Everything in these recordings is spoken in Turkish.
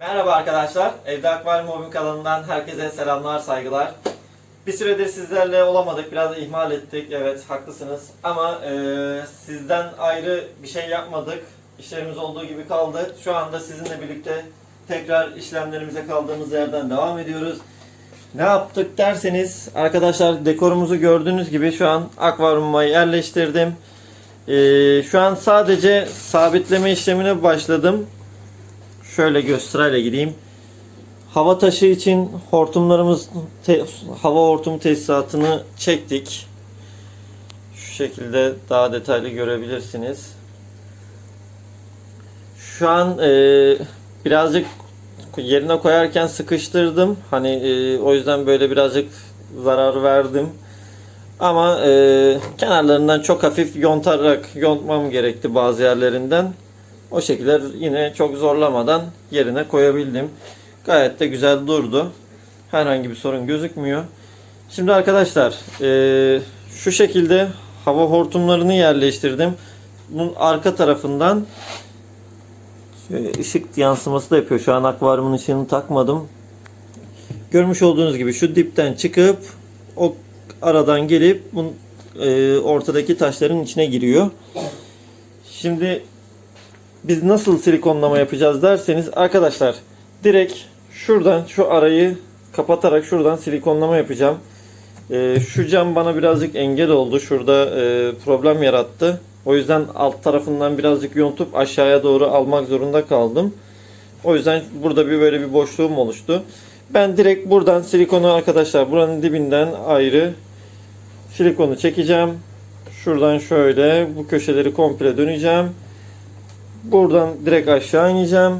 Merhaba arkadaşlar. Evde Akvaryum Hobim kanalından herkese selamlar, saygılar. Bir süredir sizlerle olamadık. Biraz ihmal ettik. Evet, haklısınız. Ama e, sizden ayrı bir şey yapmadık. İşlerimiz olduğu gibi kaldı. Şu anda sizinle birlikte tekrar işlemlerimize kaldığımız yerden devam ediyoruz. Ne yaptık derseniz arkadaşlar dekorumuzu gördüğünüz gibi şu an akvaryumuma yerleştirdim. E, şu an sadece sabitleme işlemine başladım. Şöyle gösterayla gideyim. Hava taşı için hortumlarımız te- hava hortum tesisatını çektik. Şu şekilde daha detaylı görebilirsiniz. Şu an e, birazcık yerine koyarken sıkıştırdım. Hani e, o yüzden böyle birazcık zarar verdim. Ama e, kenarlarından çok hafif yontarak yontmam gerekti bazı yerlerinden. O şekilde yine çok zorlamadan yerine koyabildim. Gayet de güzel durdu. Herhangi bir sorun gözükmüyor. Şimdi arkadaşlar eee, şu şekilde hava hortumlarını yerleştirdim. Bunun arka tarafından ışık yansıması da yapıyor. Şu an akvaryumun ışığını takmadım. Görmüş olduğunuz gibi şu dipten çıkıp o aradan gelip bunun eee, ortadaki taşların içine giriyor. Şimdi biz nasıl silikonlama yapacağız derseniz arkadaşlar direkt şuradan şu arayı kapatarak şuradan silikonlama yapacağım. Ee, şu cam bana birazcık engel oldu. Şurada e, problem yarattı. O yüzden alt tarafından birazcık yontup aşağıya doğru almak zorunda kaldım. O yüzden burada bir böyle bir boşluğum oluştu. Ben direkt buradan silikonu arkadaşlar buranın dibinden ayrı silikonu çekeceğim. Şuradan şöyle bu köşeleri komple döneceğim. Buradan direkt aşağı ineceğim.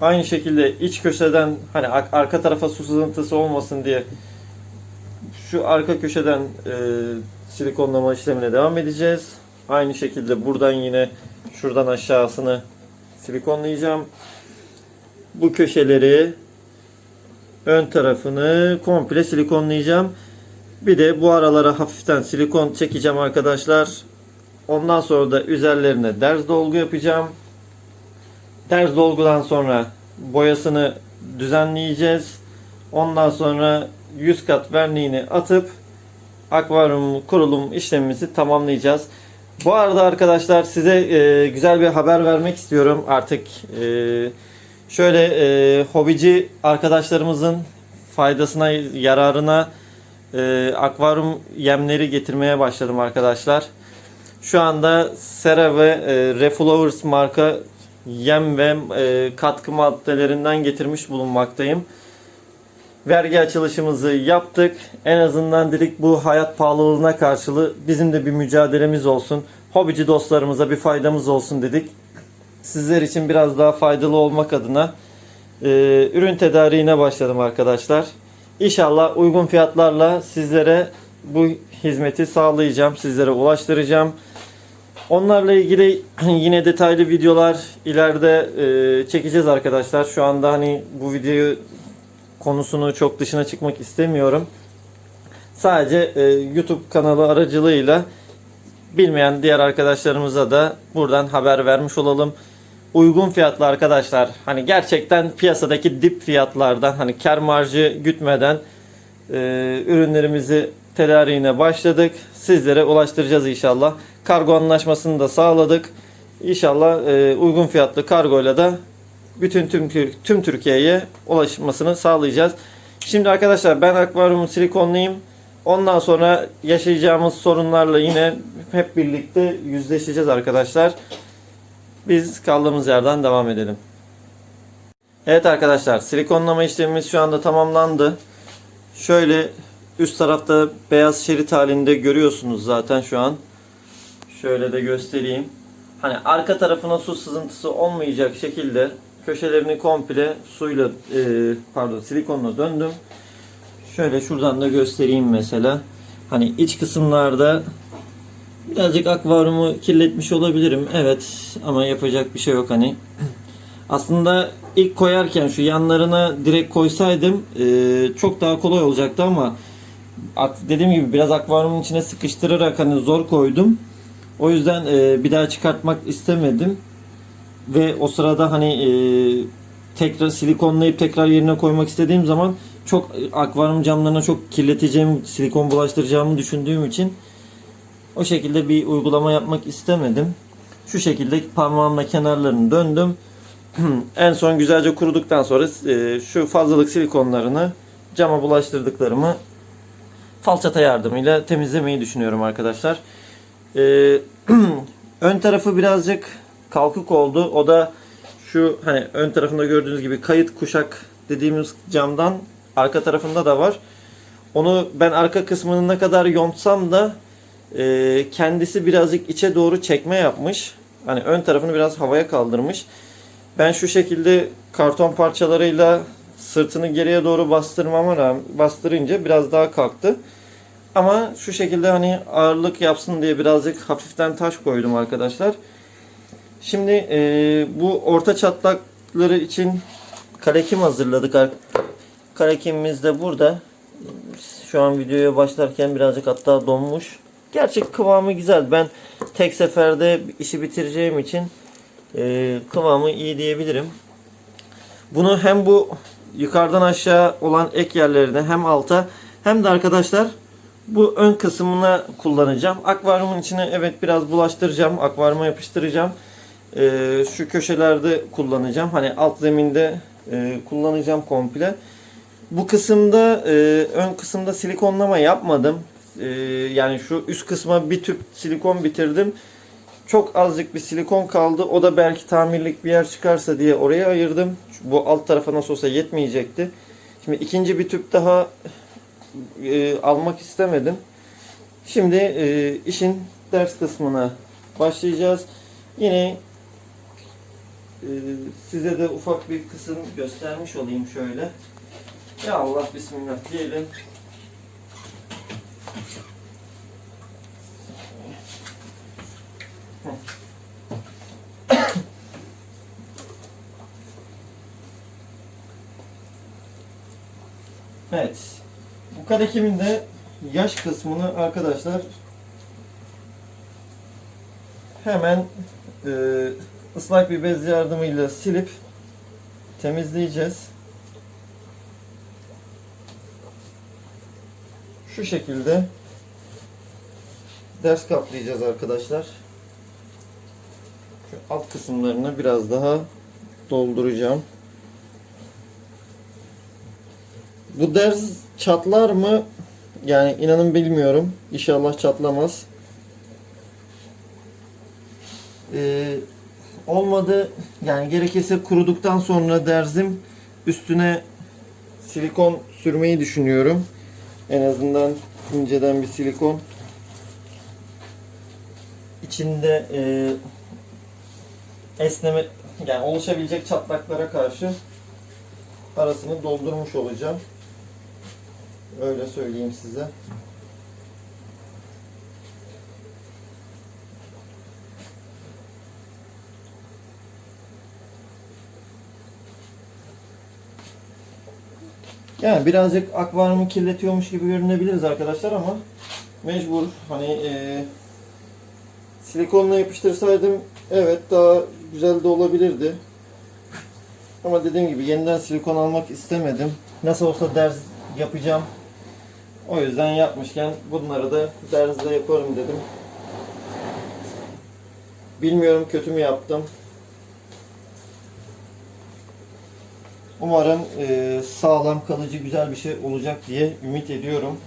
Aynı şekilde iç köşeden hani ar- arka tarafa su sızıntısı olmasın diye şu arka köşeden e, silikonlama işlemine devam edeceğiz. Aynı şekilde buradan yine şuradan aşağısını silikonlayacağım. Bu köşeleri ön tarafını komple silikonlayacağım. Bir de bu aralara hafiften silikon çekeceğim arkadaşlar. Ondan sonra da üzerlerine derz dolgu yapacağım. Derz dolgudan sonra boyasını düzenleyeceğiz. Ondan sonra 100 kat verniğini atıp akvaryum kurulum işlemimizi tamamlayacağız. Bu arada arkadaşlar size e, güzel bir haber vermek istiyorum. Artık e, şöyle e, hobici arkadaşlarımızın faydasına, yararına e, akvaryum yemleri getirmeye başladım arkadaşlar. Şu anda Sera ve e, Reflowers marka yem ve e, katkı maddelerinden getirmiş bulunmaktayım. Vergi açılışımızı yaptık. En azından dedik bu hayat pahalılığına karşılığı bizim de bir mücadelemiz olsun. Hobici dostlarımıza bir faydamız olsun dedik. Sizler için biraz daha faydalı olmak adına e, ürün tedariğine başladım arkadaşlar. İnşallah uygun fiyatlarla sizlere bu hizmeti sağlayacağım. Sizlere ulaştıracağım. Onlarla ilgili yine detaylı videolar ileride e, çekeceğiz arkadaşlar. Şu anda hani bu videoyu konusunu çok dışına çıkmak istemiyorum. Sadece e, YouTube kanalı aracılığıyla bilmeyen diğer arkadaşlarımıza da buradan haber vermiş olalım. Uygun fiyatlı arkadaşlar. Hani gerçekten piyasadaki dip fiyatlardan hani kar marjı gütmeden e, ürünlerimizi tedariğine başladık. Sizlere ulaştıracağız inşallah. Kargo anlaşmasını da sağladık. İnşallah e, uygun fiyatlı kargoyla da bütün tüm, tüm Türkiye'ye ulaşmasını sağlayacağız. Şimdi arkadaşlar ben akvaryumu silikonlayayım. Ondan sonra yaşayacağımız sorunlarla yine hep birlikte yüzleşeceğiz arkadaşlar. Biz kaldığımız yerden devam edelim. Evet arkadaşlar silikonlama işlemimiz şu anda tamamlandı. Şöyle üst tarafta beyaz şerit halinde görüyorsunuz zaten şu an. Şöyle de göstereyim. Hani arka tarafına su sızıntısı olmayacak şekilde köşelerini komple suyla e, pardon silikonla döndüm. Şöyle şuradan da göstereyim mesela. Hani iç kısımlarda birazcık akvaryumu kirletmiş olabilirim. Evet ama yapacak bir şey yok hani. Aslında ilk koyarken şu yanlarına direkt koysaydım e, çok daha kolay olacaktı ama dediğim gibi biraz akvaryumun içine sıkıştırarak hani zor koydum. O yüzden e, bir daha çıkartmak istemedim. Ve o sırada hani e, tekrar silikonlayıp tekrar yerine koymak istediğim zaman çok e, akvaryum camlarına çok kirleteceğim, silikon bulaştıracağımı düşündüğüm için o şekilde bir uygulama yapmak istemedim. Şu şekilde parmağımla kenarlarını döndüm. en son güzelce kuruduktan sonra e, şu fazlalık silikonlarını cama bulaştırdıklarımı falçata yardımıyla temizlemeyi düşünüyorum arkadaşlar. E, ön tarafı birazcık kalkık oldu. O da şu hani ön tarafında gördüğünüz gibi kayıt kuşak dediğimiz camdan arka tarafında da var. Onu ben arka kısmını ne kadar yontsam da e, kendisi birazcık içe doğru çekme yapmış. Hani ön tarafını biraz havaya kaldırmış. Ben şu şekilde karton parçalarıyla sırtını geriye doğru bastırmama rağmen bastırınca biraz daha kalktı. Ama şu şekilde hani ağırlık yapsın diye birazcık hafiften taş koydum arkadaşlar. Şimdi e, bu orta çatlakları için kalekim hazırladık. Kalekimimiz de burada. Şu an videoya başlarken birazcık hatta donmuş. Gerçek kıvamı güzel. Ben tek seferde işi bitireceğim için e, kıvamı iyi diyebilirim. Bunu hem bu yukarıdan aşağı olan ek yerlerine hem alta hem de arkadaşlar bu ön kısmına kullanacağım. Akvaryumun içine evet biraz bulaştıracağım. Akvaryuma yapıştıracağım. Ee, şu köşelerde kullanacağım. Hani alt zeminde e, kullanacağım komple. Bu kısımda e, ön kısımda silikonlama yapmadım. E, yani şu üst kısma bir tüp silikon bitirdim. Çok azıcık bir silikon kaldı. O da belki tamirlik bir yer çıkarsa diye oraya ayırdım. Bu alt tarafa nasıl olsa yetmeyecekti. Şimdi ikinci bir tüp daha e, almak istemedim. Şimdi e, işin ders kısmına başlayacağız. Yine e, size de ufak bir kısım göstermiş olayım şöyle. Ya Allah bismillah diyelim. Evet. Bu karekimin de yaş kısmını arkadaşlar hemen e, ıslak bir bez yardımıyla silip temizleyeceğiz. Şu şekilde ders kaplayacağız arkadaşlar. Şu alt kısımlarını biraz daha dolduracağım. Bu ders çatlar mı? Yani inanın bilmiyorum. İnşallah çatlamaz. Ee, olmadı yani gerekirse kuruduktan sonra derzim üstüne silikon sürmeyi düşünüyorum. En azından inceden bir silikon. İçinde e, esneme yani oluşabilecek çatlaklara karşı arasını doldurmuş olacağım. Öyle söyleyeyim size. Yani birazcık akvaryumu kirletiyormuş gibi görünebiliriz arkadaşlar ama mecbur hani e, silikonla yapıştırsaydım evet daha güzel de olabilirdi. Ama dediğim gibi yeniden silikon almak istemedim. Nasıl olsa ders yapacağım. O yüzden yapmışken bunları da derzde yaparım dedim. Bilmiyorum kötü mü yaptım. Umarım e, sağlam kalıcı güzel bir şey olacak diye ümit ediyorum.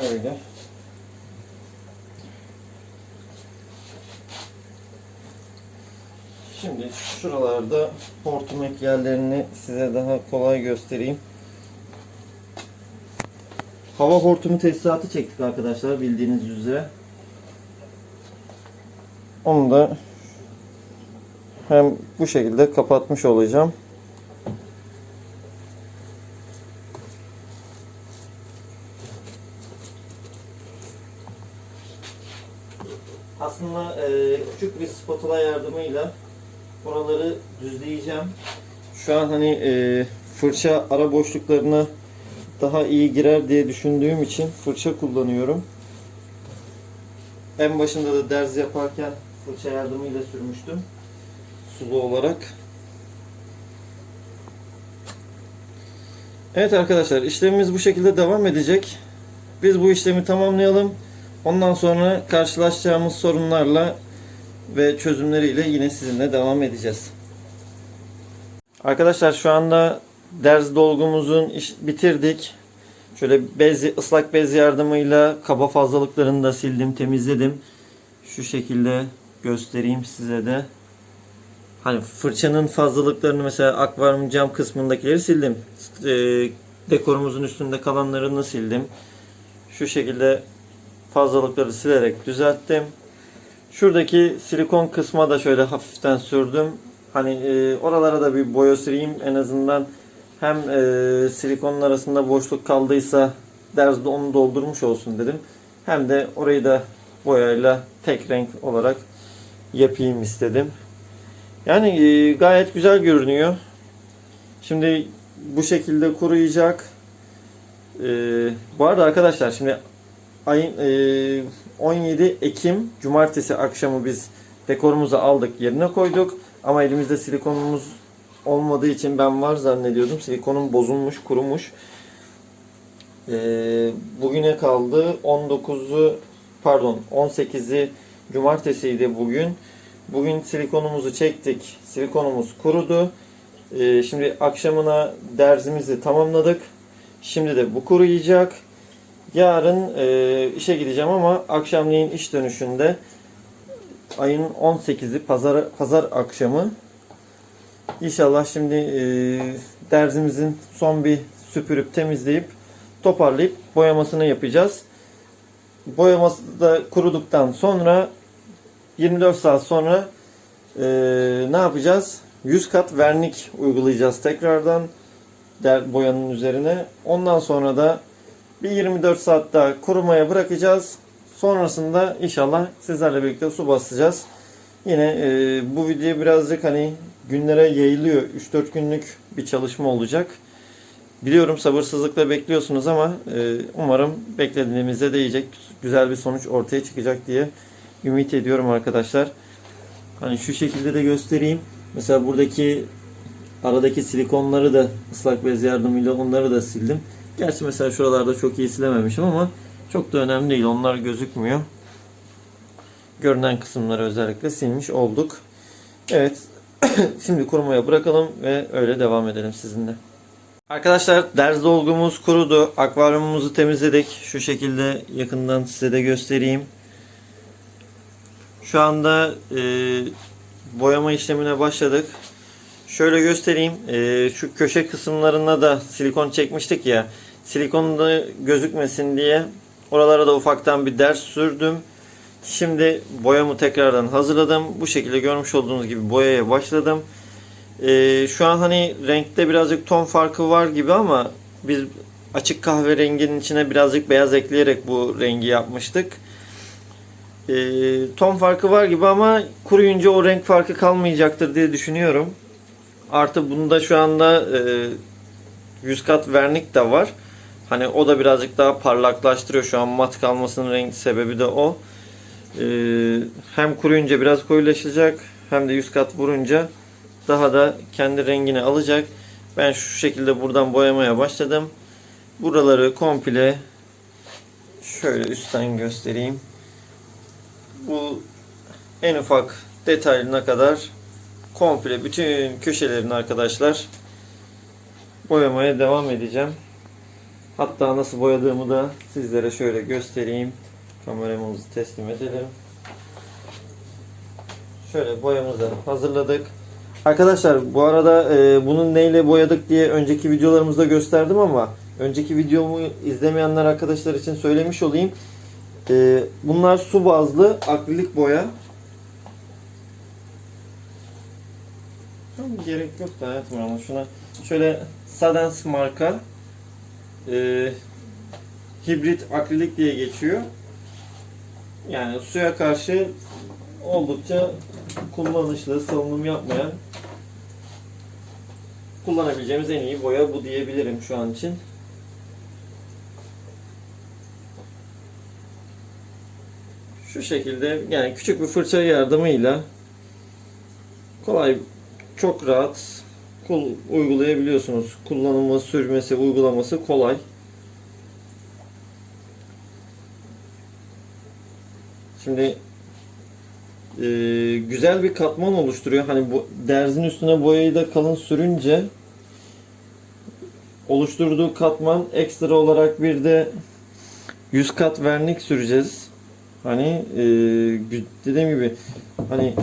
Şöyle. Şimdi şuralarda hortum ek yerlerini size daha kolay göstereyim. Hava hortumu tesisatı çektik arkadaşlar bildiğiniz üzere. Onu da hem bu şekilde kapatmış olacağım. Aslında küçük bir spatula yardımıyla düzleyeceğim. Şu an hani e, fırça ara boşluklarını daha iyi girer diye düşündüğüm için fırça kullanıyorum. En başında da derz yaparken fırça yardımıyla sürmüştüm. Sulu olarak. Evet arkadaşlar işlemimiz bu şekilde devam edecek. Biz bu işlemi tamamlayalım. Ondan sonra karşılaşacağımız sorunlarla ve çözümleriyle yine sizinle devam edeceğiz. Arkadaşlar şu anda derz dolgumuzun iş bitirdik. Şöyle bez, ıslak bez yardımıyla kaba fazlalıklarını da sildim, temizledim. Şu şekilde göstereyim size de. Hani fırçanın fazlalıklarını mesela akvaryum cam kısmındakileri sildim. E, dekorumuzun üstünde kalanlarını sildim. Şu şekilde fazlalıkları silerek düzelttim. Şuradaki silikon kısma da şöyle hafiften sürdüm. Hani e, oralara da bir boya süreyim en azından hem e, silikonun arasında boşluk kaldıysa derzde onu doldurmuş olsun dedim. Hem de orayı da boyayla tek renk olarak yapayım istedim. Yani e, gayet güzel görünüyor. Şimdi bu şekilde kuruyacak. E, bu arada arkadaşlar şimdi ayın e, 17 Ekim Cumartesi akşamı biz dekorumuzu aldık yerine koyduk. Ama elimizde silikonumuz olmadığı için ben var zannediyordum. Silikonum bozulmuş, kurumuş. E, bugüne kaldı. 19'u pardon 18'i Cumartesiydi bugün. Bugün silikonumuzu çektik. Silikonumuz kurudu. Ee, şimdi akşamına derzimizi tamamladık. Şimdi de bu kuruyacak. Yarın e, işe gideceğim ama akşamleyin iş dönüşünde ayın 18'i pazar pazar akşamı İnşallah şimdi e, derzimizin son bir süpürüp temizleyip toparlayıp boyamasını yapacağız. Boyaması da kuruduktan sonra 24 saat sonra e, ne yapacağız? 100 kat vernik uygulayacağız tekrardan der, boyanın üzerine. Ondan sonra da bir 24 saat daha kurumaya bırakacağız. Sonrasında inşallah sizlerle birlikte su basacağız. Yine e, bu video birazcık hani günlere yayılıyor. 3-4 günlük bir çalışma olacak. Biliyorum sabırsızlıkla bekliyorsunuz ama e, umarım beklediğimizde değecek güzel bir sonuç ortaya çıkacak diye ümit ediyorum arkadaşlar. Hani şu şekilde de göstereyim. Mesela buradaki aradaki silikonları da ıslak bez yardımıyla onları da sildim. Gerçi mesela şuralarda çok iyi silememişim ama çok da önemli değil. Onlar gözükmüyor. Görünen kısımları özellikle silmiş olduk. Evet. Şimdi kurumaya bırakalım ve öyle devam edelim sizinle. Arkadaşlar derz dolgumuz kurudu. Akvaryumumuzu temizledik. Şu şekilde yakından size de göstereyim. Şu anda e, boyama işlemine başladık. Şöyle göstereyim. E, şu köşe kısımlarına da silikon çekmiştik ya. Silikon da gözükmesin diye oralara da ufaktan bir ders sürdüm. Şimdi boyamı tekrardan hazırladım. Bu şekilde görmüş olduğunuz gibi boyaya başladım. Ee, şu an hani renkte birazcık ton farkı var gibi ama biz açık kahverenginin içine birazcık beyaz ekleyerek bu rengi yapmıştık. Ee, ton farkı var gibi ama kuruyunca o renk farkı kalmayacaktır diye düşünüyorum. Artı bunda şu anda e, 100 kat vernik de var. Hani o da birazcık daha parlaklaştırıyor. Şu an mat kalmasının renk sebebi de o. Ee, hem kuruyunca biraz koyulaşacak hem de 100 kat vurunca daha da kendi rengini alacak. Ben şu şekilde buradan boyamaya başladım. Buraları komple şöyle üstten göstereyim. Bu en ufak detayına kadar komple bütün köşelerini arkadaşlar boyamaya devam edeceğim. Hatta nasıl boyadığımı da sizlere şöyle göstereyim. Kameramızı teslim edelim. Şöyle boyamızı hazırladık. Arkadaşlar bu arada e, bunun neyle boyadık diye önceki videolarımızda gösterdim ama önceki videomu izlemeyenler arkadaşlar için söylemiş olayım. E, bunlar su bazlı akrilik boya. Gerek yok da hayatım şuna şöyle Sadens marka e, hibrit akrilik diye geçiyor. Yani suya karşı oldukça kullanışlı, salınım yapmayan kullanabileceğimiz en iyi boya bu diyebilirim şu an için. Şu şekilde yani küçük bir fırça yardımıyla kolay çok rahat uygulayabiliyorsunuz. Kullanımı, sürmesi, uygulaması kolay. Şimdi e, güzel bir katman oluşturuyor. Hani bu derzin üstüne boyayı da kalın sürünce oluşturduğu katman ekstra olarak bir de 100 kat vernik süreceğiz. Hani e, dediğim gibi hani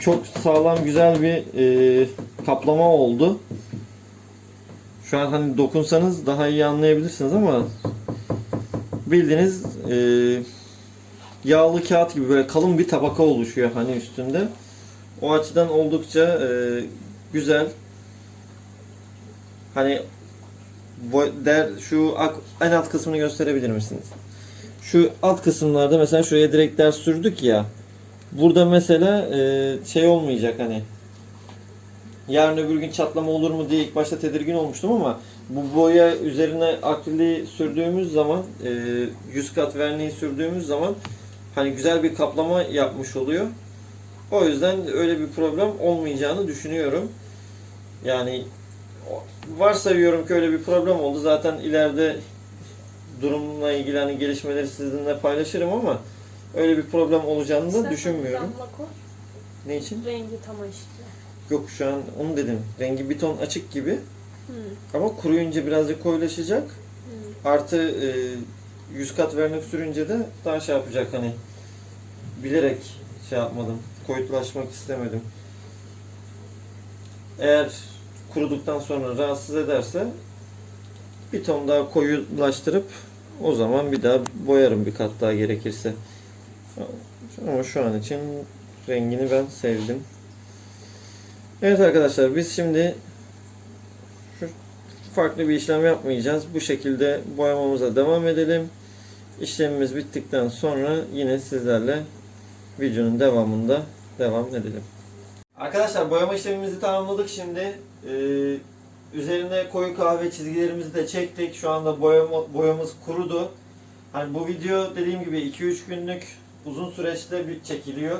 çok sağlam güzel bir e, kaplama oldu. Şu an hani dokunsanız daha iyi anlayabilirsiniz ama bildiğiniz e, yağlı kağıt gibi böyle kalın bir tabaka oluşuyor hani üstünde. O açıdan oldukça e, güzel. Hani der şu en alt kısmını gösterebilir misiniz? Şu alt kısımlarda mesela şuraya direkt ders sürdük ya. Burada mesela e, şey olmayacak hani yarın öbür gün çatlama olur mu diye ilk başta tedirgin olmuştum ama bu boya üzerine akrili sürdüğümüz zaman e, 100 kat verniği sürdüğümüz zaman hani güzel bir kaplama yapmış oluyor. O yüzden öyle bir problem olmayacağını düşünüyorum. Yani varsayıyorum ki öyle bir problem oldu. Zaten ileride durumla ilgili hani gelişmeleri sizinle paylaşırım ama öyle bir problem olacağını da düşünmüyorum. Ne için? Rengi tam işte. Yok şu an onu dedim. Rengi bir ton açık gibi Hı. ama kuruyunca birazcık koyulaşacak. Hı. Artı e, 100 kat vernik sürünce de daha şey yapacak hani bilerek şey yapmadım. Koyutlaşmak istemedim. Eğer kuruduktan sonra rahatsız ederse bir ton daha koyulaştırıp o zaman bir daha boyarım bir kat daha gerekirse. Ama şu an için rengini ben sevdim. Evet arkadaşlar biz şimdi şu farklı bir işlem yapmayacağız. Bu şekilde boyamamıza devam edelim. İşlemimiz bittikten sonra yine sizlerle videonun devamında devam edelim. Arkadaşlar boyama işlemimizi tamamladık şimdi. Ee, üzerine koyu kahve çizgilerimizi de çektik. Şu anda boyama, boyamız kurudu. Hani bu video dediğim gibi 2-3 günlük uzun süreçte bir çekiliyor.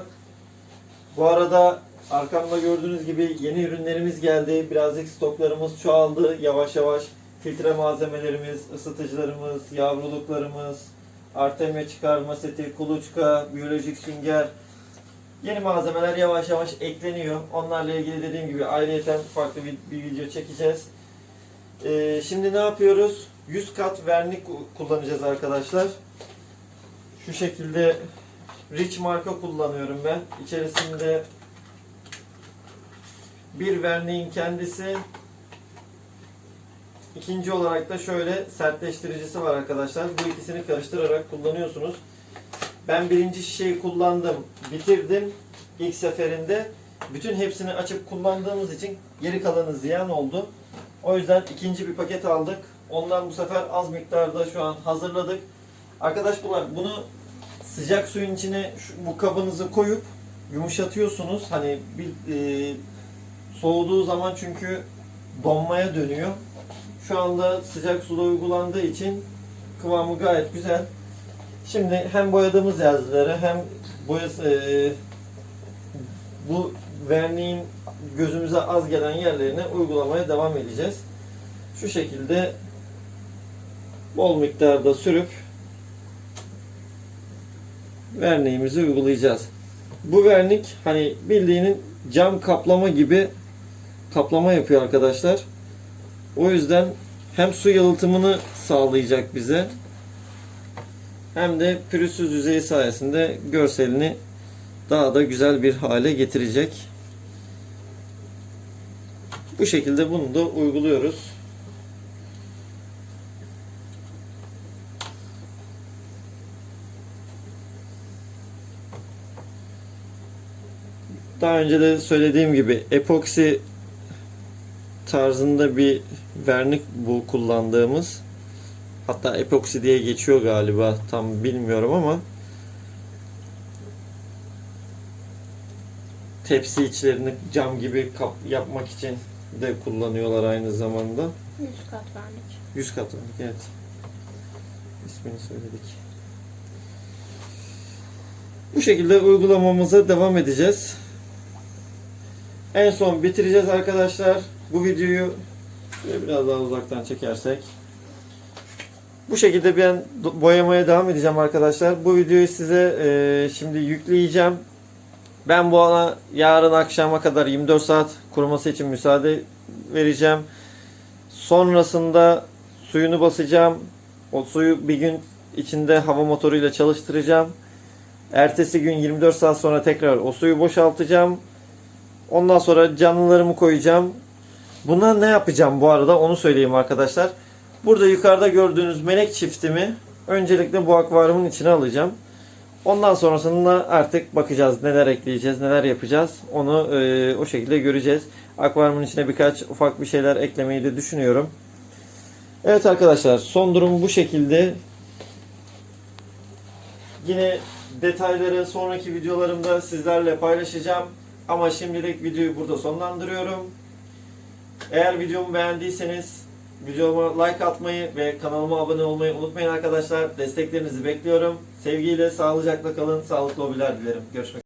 Bu arada arkamda gördüğünüz gibi yeni ürünlerimiz geldi. Birazcık stoklarımız çoğaldı yavaş yavaş. Filtre malzemelerimiz, ısıtıcılarımız, yavruluklarımız, artemya çıkarma seti, kuluçka, biyolojik sünger. Yeni malzemeler yavaş yavaş ekleniyor. Onlarla ilgili dediğim gibi ayrıyeten farklı bir, bir video çekeceğiz. Ee, şimdi ne yapıyoruz? 100 kat vernik kullanacağız arkadaşlar. Şu şekilde Rich marka kullanıyorum ben. İçerisinde bir verniğin kendisi ikinci olarak da şöyle sertleştiricisi var arkadaşlar. Bu ikisini karıştırarak kullanıyorsunuz. Ben birinci şişeyi kullandım, bitirdim ilk seferinde. Bütün hepsini açıp kullandığımız için geri kalanı ziyan oldu. O yüzden ikinci bir paket aldık. Ondan bu sefer az miktarda şu an hazırladık. Arkadaşlar bunu sıcak suyun içine şu, bu kabınızı koyup yumuşatıyorsunuz. Hani bir e, soğuduğu zaman çünkü donmaya dönüyor. Şu anda sıcak suda uygulandığı için kıvamı gayet güzel. Şimdi hem boyadığımız yerlere hem boyası e, bu verniğin gözümüze az gelen yerlerine uygulamaya devam edeceğiz. Şu şekilde bol miktarda sürüp verniğimizi uygulayacağız. Bu vernik hani bildiğinin cam kaplama gibi kaplama yapıyor arkadaşlar. O yüzden hem su yalıtımını sağlayacak bize hem de pürüzsüz yüzeyi sayesinde görselini daha da güzel bir hale getirecek. Bu şekilde bunu da uyguluyoruz. Daha önce de söylediğim gibi epoksi tarzında bir vernik bu kullandığımız. Hatta epoksi diye geçiyor galiba tam bilmiyorum ama tepsi içlerini cam gibi kap yapmak için de kullanıyorlar aynı zamanda. 100 kat vernik. 100 kat vernik evet. İsmini söyledik. Bu şekilde uygulamamıza devam edeceğiz. En son bitireceğiz arkadaşlar. Bu videoyu biraz daha uzaktan çekersek. Bu şekilde ben boyamaya devam edeceğim arkadaşlar. Bu videoyu size e, şimdi yükleyeceğim. Ben bu ana yarın akşama kadar 24 saat kuruması için müsaade vereceğim. Sonrasında suyunu basacağım. O suyu bir gün içinde hava motoruyla çalıştıracağım. Ertesi gün 24 saat sonra tekrar o suyu boşaltacağım. Ondan sonra canlılarımı koyacağım. Buna ne yapacağım bu arada onu söyleyeyim arkadaşlar. Burada yukarıda gördüğünüz melek çiftimi öncelikle bu akvaryumun içine alacağım. Ondan sonrasında artık bakacağız neler ekleyeceğiz, neler yapacağız. Onu e, o şekilde göreceğiz. Akvaryumun içine birkaç ufak bir şeyler eklemeyi de düşünüyorum. Evet arkadaşlar son durum bu şekilde. Yine detayları sonraki videolarımda sizlerle paylaşacağım. Ama şimdilik videoyu burada sonlandırıyorum. Eğer videomu beğendiyseniz videoma like atmayı ve kanalıma abone olmayı unutmayın arkadaşlar. Desteklerinizi bekliyorum. Sevgiyle, sağlıcakla kalın. Sağlıklı hobiler dilerim. Görüşmek